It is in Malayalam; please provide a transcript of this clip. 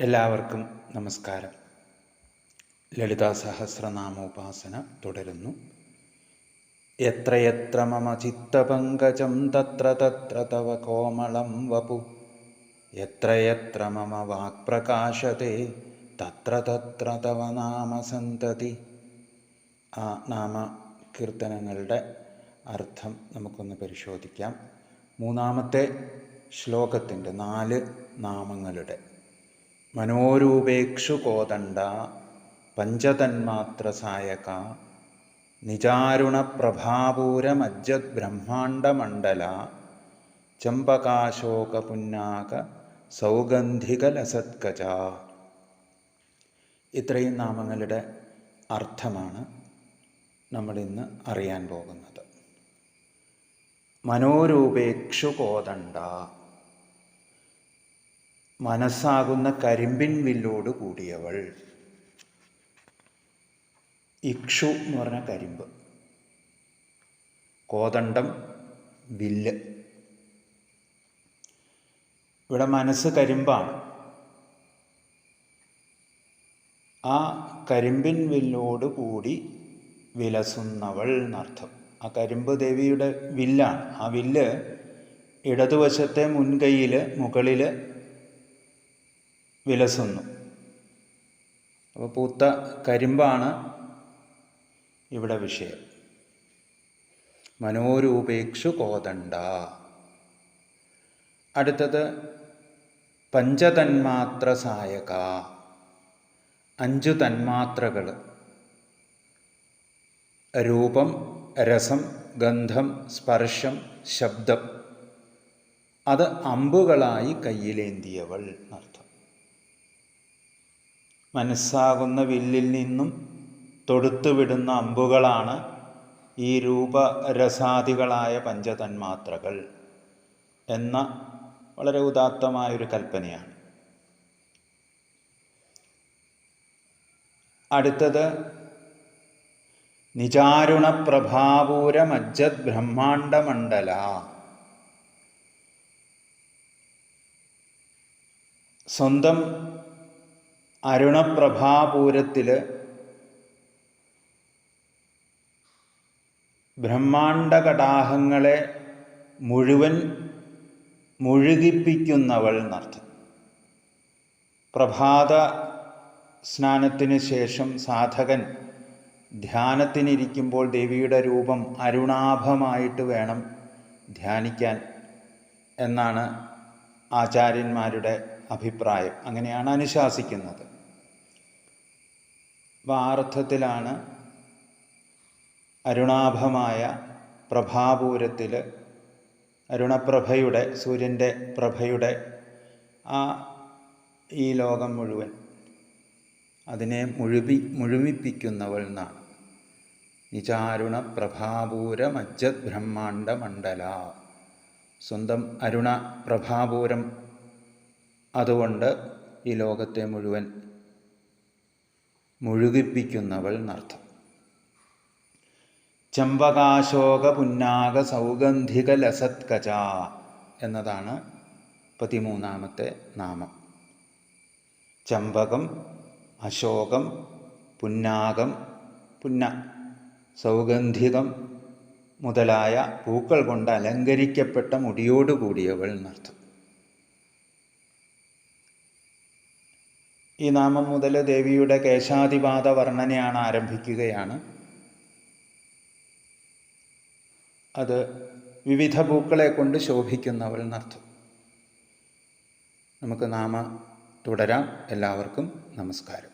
എല്ലാവർക്കും നമസ്കാരം. ലളിതാ സഹസ്രനാമോപാസന തുടരുന്നു. എത്രയെത്ര മമ ചിത്തപങ്കജം തത്ര തത്ര തവ കോമളം വപു. എത്രയെത്ര മമ വാക്പ്രകാശത്തെ തത്ര തത്ര തവ നാമസന്തതി ആ നാമ കീർത്തനങ്ങളുടെ അർത്ഥം നമുക്കൊന്ന് പരിശോധിക്കാം. മൂന്നാമത്തെ ശ്ലോകത്തിന്റെ നാല് നാമങ്ങളുടെ മനോരൂപേക്ഷു കോദണ്ഡ പഞ്ചതന്മാത്രസായക സായക നിജാരുണ പ്രഭാപൂരമജ്ജത് ചമ്പകാശോക പുന്നാക സൗഗന്ധിക ലസത്കജ ഇത്രയും നാമങ്ങളുടെ അർത്ഥമാണ് നമ്മളിന്ന് അറിയാൻ പോകുന്നത്. മനോരൂപേക്ഷു കോദണ്ഡ. മനസ്സാകുന്ന കരിമ്പിൻ വില്ലോട് കൂടിയവൾ. ഇക്ഷു എന്ന് പറഞ്ഞ കരിമ്പ്. കോതണ്ടം വില്ല്. ഇവിടെ മനസ്സ് കരിമ്പാണ്. ആ കരിമ്പിൻ വില്ലോട് കൂടി വിലസുന്നവൾ എന്നർത്ഥം. ആ കരിമ്പ് ദേവിയുടെ വില്ലാണ്. ആ വില്ല് ഇടതുവശത്തെ മുൻകൈയിൽ മുകളിൽ വിലസുന്നു. അപ്പോൾ പൂത്ത കരിമ്പാണ് ഇവിടെ വിഷയം. മനോരൂപേക്ഷു കോതണ്ട അടുത്തത് പഞ്ചതന്മാത്ര സായക. അഞ്ചു തന്മാത്രകൾ. രൂപം രസം ഗന്ധം സ്പർശം ശബ്ദം. അത് അമ്പുകളായി കയ്യിലേന്തിയവൾ എന്നർത്ഥം മനസ്സാകുന്ന വില്ലിൽ നിന്നും തൊടുത്തുവിടുന്ന അമ്പുകളാണ് ഈ രൂപരസാദികളായ പഞ്ചതന്മാത്രകൾ എന്ന വളരെ ഉദാത്തമായൊരു കൽപ്പനയാണ്. അടുത്തത് നിചാരുണപ്രഭാപൂരമജ്ജത് ബ്രഹ്മാണ്ഡമണ്ഡല. സ്വന്തം അരുണപ്രഭാപൂരത്തിൽ ബ്രഹ്മാണ്ഡകടാഹങ്ങളെ മുഴുവൻ മുഴുകിപ്പിക്കുന്നവൾ എന്നർത്ഥം. പ്രഭാത സ്നാനത്തിന് ശേഷം സാധകൻ ധ്യാനത്തിനിരിക്കുമ്പോൾ ദേവിയുടെ രൂപം അരുണാഭമായിട്ട് വേണം ധ്യാനിക്കാൻ എന്നാണ് ആചാര്യന്മാരുടെ അഭിപ്രായം. അങ്ങനെയാണ് അനുശാസിക്കുന്നത്. അർത്ഥത്തിലാണ് അരുണാഭമായ പ്രഭാപൂരത്തിൽ അരുണപ്രഭയുടെ സൂര്യന്റെ പ്രഭയുടെ ആ ഈ ലോകം മുഴുവൻ അതിനെ മുഴുവി മുഴുമിപ്പിക്കുന്നവൾ എന്നാണ് നിചാരുണ പ്രഭാപൂരമജ്ജത് ബ്രഹ്മാണ്ട മണ്ഡല സ്വന്തം അരുണ പ്രഭാപൂരം അതുകൊണ്ട് ഈ ലോകത്തെ മുഴുവൻ മുഴുകിപ്പിക്കുന്നവൾ എന്നർത്ഥം. ചമ്പകാശോക പുന്നാക സൗഗന്ധിക ലസത്കച എന്നതാണ് പതിമൂന്നാമത്തെ നാമം. ചമ്പകം അശോകം പുന്നാകം പുന്ന സൗഗന്ധികം മുതലായ പൂക്കൾ കൊണ്ട് അലങ്കരിക്കപ്പെട്ട മുടിയോടുകൂടിയവൾ എന്നർത്ഥം. ഈ നാമം മുതൽ ദേവിയുടെ കേശാതിപാത വർണനയാണ് ആരംഭിക്കുകയാണ്. അത് വിവിധ പൂക്കളെ കൊണ്ട് ശോഭിക്കുന്നവൾ എന്നർത്ഥം. നമുക്ക് നാമ തുടരാം. എല്ലാവർക്കും നമസ്കാരം.